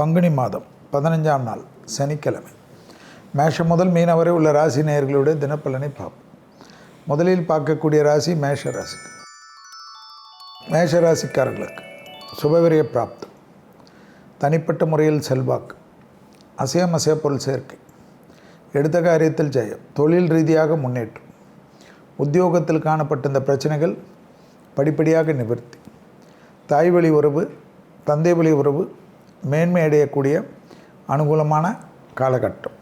பங்குனி மாதம் பதினஞ்சாம் நாள் சனிக்கிழமை. மேஷம் முதல் மீன வரை உள்ள ராசி நேயர்களுடைய தினப்பலனை பார்ப்போம். முதலில் பார்க்கக்கூடிய ராசி மேஷ ராசி மேஷ ராசிக்காரர்களுக்கு சுபவிரிய பிராப்தம் தனிப்பட்ட முறையில் செல்வாக்கு. அசையம் அசைய பொருள் சேர்க்கை. எடுத்த காரியத்தில் ஜெயம். தொழில் ரீதியாக முன்னேற்றம். உத்தியோகத்தில் காணப்பட்ட இந்த பிரச்சனைகள் படிப்படியாக நிவர்த்தி. தாய் வழி உறவு தந்தை வழி உறவு மேன்மை அடையக்கூடிய அனுகூலமான காலகட்டம்.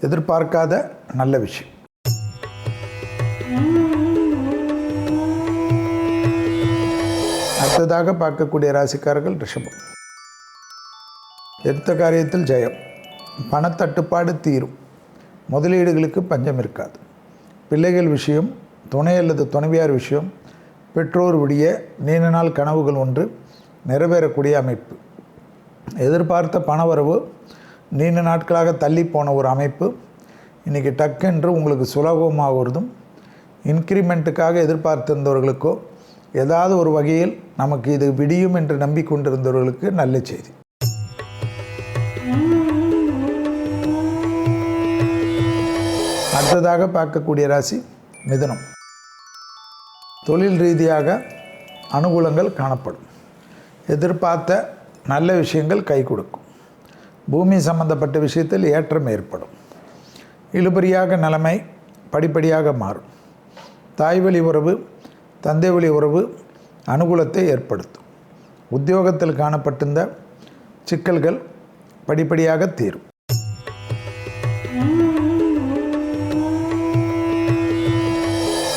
எதிர்பார்க்காத நல்ல விஷயம். அடுத்ததாக பார்க்கக்கூடிய ராசிக்காரர்கள் ரிஷபம். எடுத்த காரியத்தில் ஜெயம். பணத்தட்டுப்பாடு தீரும். முதலீடுகளுக்கு பஞ்சம் இருக்காது. பிள்ளைகள் விஷயம் துணை அல்லது துணைவியார் விஷயம் பெற்றோர் விடிய நீண்ட நாள் கனவுகள் ஒன்று நிறைவேறக்கூடிய அமைப்பு. எதிர்பார்த்த பணவரவு நீண்ட நாட்களாக தள்ளி போன ஒரு அமைப்பு. இன்றைக்கி டக்குன்று உங்களுக்கு சுலபமாகிறதும் இன்க்ரிமெண்ட்டுக்காக எதிர்பார்த்திருந்தவர்களுக்கோ ஏதாவது ஒரு வகையில் நமக்கு இது விடியும் என்று நம்பிக்கொண்டிருந்தவர்களுக்கு நல்ல செய்தி. அடுத்ததாக பார்க்கக்கூடிய ராசி மிதனம். தொழில் ரீதியாக அனுகூலங்கள் காணப்படும். எதிர்பார்த்த நல்ல விஷயங்கள் கை கொடுக்கும். பூமி சம்பந்தப்பட்ட விஷயத்தில் ஏற்றம் ஏற்படும். இழுபறியாக நிலைமை படிப்படியாக மாறும். தாய் வழி உறவு தந்தை வழி உறவு அனுகூலத்தை ஏற்படுத்தும். உத்தியோகத்தில் காணப்பட்டிருந்த சிக்கல்கள் படிப்படியாக தீரும்.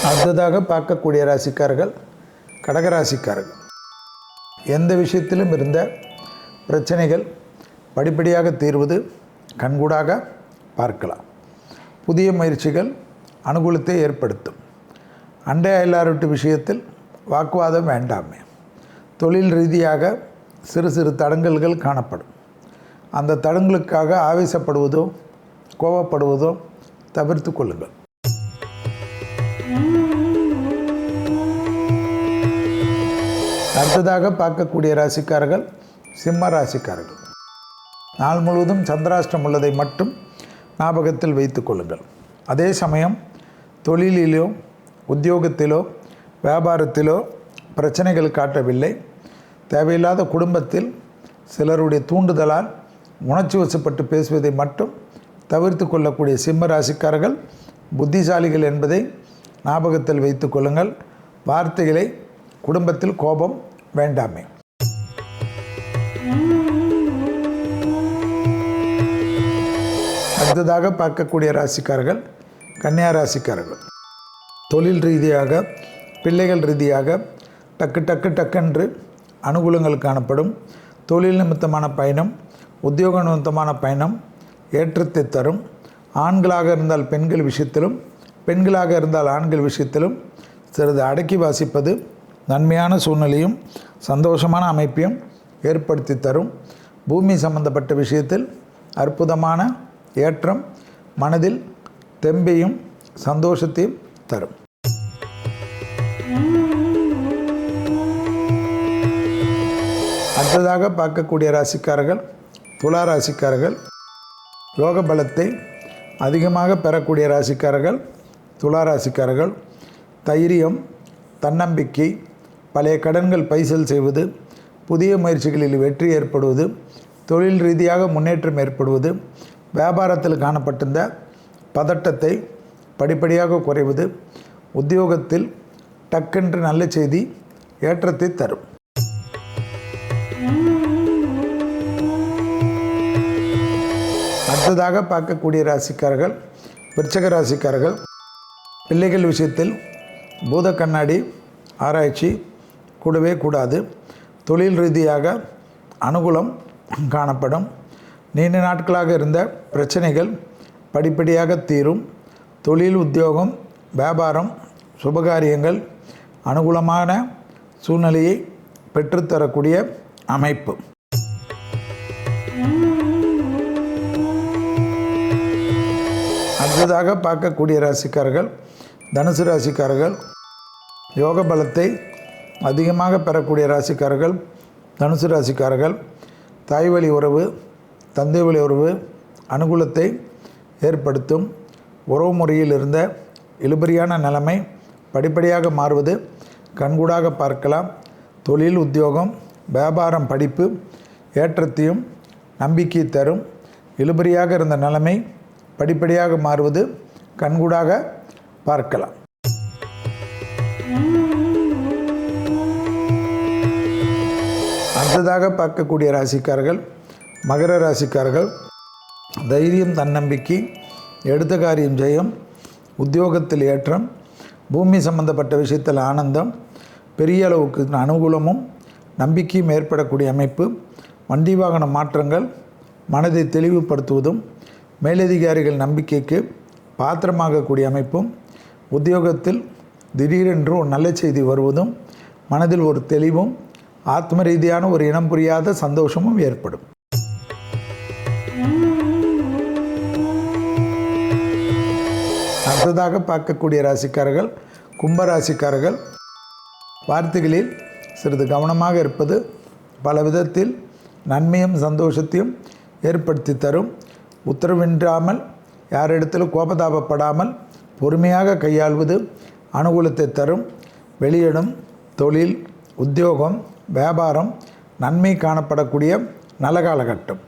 அடுத்ததாக பார்க்கக்கூடிய ராசிக்காரர்கள் கடகராசிக்காரர்கள். எந்த விஷயத்திலும் இருந்த பிரச்சனைகள் படிப்படியாக தீர்வது கண்கூடாக பார்க்கலாம். புதிய முயற்சிகள் அனுகூலத்தை ஏற்படுத்தும். அண்டை அயலாரட்டு விஷயத்தில் வாக்குவாதம் வேண்டாமே. தொழில் ரீதியாக சிறு சிறு தடங்கல்கள் காணப்படும். அந்த தடங்களுக்காக ஆவேசப்படுவதோ கோவப்படுவதோ தவிர்த்து கொள்ளுங்கள். அடுத்ததாக பார்க்கக்கூடிய ராசிக்காரர்கள் சிம்ம ராசிக்காரர்கள் நாள் முழுவதும் சந்திராஷ்டம் உள்ளதை மட்டும் ஞாபகத்தில் வைத்து கொள்ளுங்கள். அதே சமயம் தொழிலிலோ உத்தியோகத்திலோ வியாபாரத்திலோ பிரச்சனைகள் காட்டவில்லை. தேவையில்லாத குடும்பத்தில் சிலருடைய தூண்டுதலால் உணர்ச்சி வசப்பட்டு பேசுவதை மட்டும் தவிர்த்து கொள்ளக்கூடிய சிம்ம ராசிக்காரர்கள் புத்திசாலிகள் என்பதை ஞாபகத்தில் வைத்து கொள்ளுங்கள். வார்த்தைகளை குடும்பத்தில் கோபம் வேண்டாமே. அடுத்ததாக பார்க்கக்கூடிய ராசிக்காரர்கள் கன்னியா ராசிக்காரர்கள். தொழில் ரீதியாக பிள்ளைகள் ரீதியாக டக்கு டக்கு டக்கென்று அனுகூலங்கள் காணப்படும். தொழில் நிமித்தமான பயணம் உத்தியோக நிமித்தமான பயணம் ஏற்றத்தை தரும். ஆண்களாக இருந்தால் பெண்கள் விஷயத்திலும் பெண்களாக இருந்தால் ஆண்கள் விஷயத்திலும் சிறிது அடக்கி வாசிப்பது நன்மையான சூழ்நிலையும் சந்தோஷமான அமைப்பையும் ஏற்படுத்தி தரும். பூமி சம்பந்தப்பட்ட விஷயத்தில் அற்புதமான ஏற்றம் மனதில் தெம்பையும் சந்தோஷத்தையும் தரும். அடுத்ததாக பார்க்கக்கூடிய ராசிக்காரர்கள் துலா ராசிக்காரர்கள் யோக பலத்தை அதிகமாக பெறக்கூடிய ராசிக்காரர்கள் துலா ராசிக்காரர்கள். தைரியம் தன்னம்பிக்கை பழைய கடன்கள் பைசல் செய்வது புதிய முயற்சிகளில் வெற்றி ஏற்படுவது தொழில் ரீதியாக முன்னேற்றம் ஏற்படுவது வியாபாரத்தில் காணப்பட்டிருந்த பதட்டத்தை படிப்படியாக குறைவது உத்தியோகத்தில் டக்கென்று நல்ல செய்தி ஏற்றத்தை தரும். அடுத்ததாக பார்க்கக்கூடிய ராசிக்காரர்கள் விருச்சக ராசிக்காரர்கள் பிள்ளைகள் விஷயத்தில் பூத கண்ணாடி ஆராய்ச்சி கூடவே கூடாது. தொழில் ரீதியாக அனுகூலம் காணப்படும். நீண்ட நாட்களாக இருந்த பிரச்சனைகள் படிப்படியாக தீரும். தொழில் உத்தியோகம் வியாபாரம் சுபகாரியங்கள் அனுகூலமான சூழ்நிலையை பெற்றுத்தரக்கூடிய அமைப்பு. அடுத்ததாக பார்க்கக்கூடிய ராசிக்காரர்கள் தனுசு ராசிக்காரர்கள் யோக பலத்தை அதிகமாக பெறக்கூடிய ராசிக்காரர்கள் தனுசு ராசிக்காரர்கள் தாய்வழி உறவு தந்தை வழி உறவு அனுகூலத்தை ஏற்படுத்தும் உறவு முறையில் இருந்த இழுபறியான நிலைமை படிப்படியாக மாறுவது கண்கூடாக பார்க்கலாம். தொழில் உத்தியோகம் வியாபாரம் படிப்பு ஏற்றத்தையும் நம்பிக்கை தரும். இழுபறியாக இருந்த நிலைமை படிப்படியாக மாறுவது கண்கூடாக பார்க்கலாம். அடுத்ததாக பார்க்கக்கூடிய ராசிக்காரர்கள் மகர ராசிக்காரர்கள் தைரியம் தன்னம்பிக்கை எடுத்த காரியம் ஜெயம் உத்தியோகத்தில் ஏற்றம் பூமி சம்பந்தப்பட்ட விஷயத்தில் ஆனந்தம் பெரிய அளவுக்கு அனுகூலமும் நம்பிக்கையும் ஏற்படக்கூடிய அமைப்பு வண்டி வாகன மாற்றங்கள் மனதை தெளிவுபடுத்துவதும் மேலதிகாரிகள் நம்பிக்கைக்கு பாத்திரமாகக்கூடிய அமைப்பும் உத்தியோகத்தில் திடீரென்று ஒரு நல்ல செய்தி வருவதும் மனதில் ஒரு தெளிவும் ஆத்ம ரீதியான ஒரு இனம் புரியாத சந்தோஷமும் ஏற்படும். அடுத்ததாக பார்க்கக்கூடிய ராசிக்காரர்கள் கும்பராசிக்காரர்கள் வார்த்தைகளில் சிறிது கவனமாக இருப்பது பல விதத்தில் நன்மையும் சந்தோஷத்தையும் ஏற்படுத்தி தரும். உத்தரவின்றாமல் யாரிடத்திலும் கோபதாபப்படாமல் பொறுமையாக கையாள்வது அனுகூலத்தை தரும். வெளியிடும் தொழில் உத்தியோகம் வியாபாரம் நன்மை காணப்படக்கூடிய நல்ல காலகட்டம்.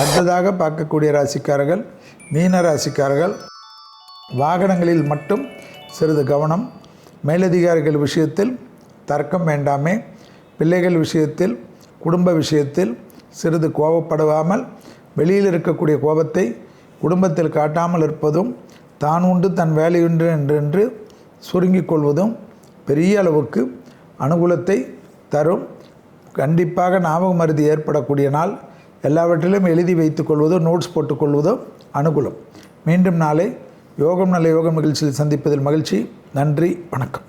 அடுத்ததாக பார்க்கக்கூடிய ராசிக்காரர்கள் மீன ராசிக்காரர்கள் வாகனங்களில் மட்டும் சிறிது கவனம். மேலதிகாரிகள் விஷயத்தில் தர்க்கம் வேண்டாமே. பிள்ளைகள் விஷயத்தில் குடும்ப விஷயத்தில் சிறிது கோபப்படுவாமல் வெளியில் இருக்கக்கூடிய கோபத்தை குடும்பத்தில் காட்டாமல் இருப்பதும் தான் உண்டு தன் வேலையுண்டு என்றென்று சுருங்கிக் கொள்வதும் பெரிய அளவுக்கு அனுகூலத்தை தரும். கண்டிப்பாக ஞாபக மருதி ஏற்படக்கூடிய நாள். எல்லாவற்றிலும் எழுதி வைத்துக் கொள்வதோ நோட்ஸ் போட்டுக்கொள்வதோ அனுகூலம். மீண்டும் நாளை யோகம் நல்ல யோகம் நிகழ்ச்சியில் சந்திப்பதில் மகிழ்ச்சி. நன்றி வணக்கம்.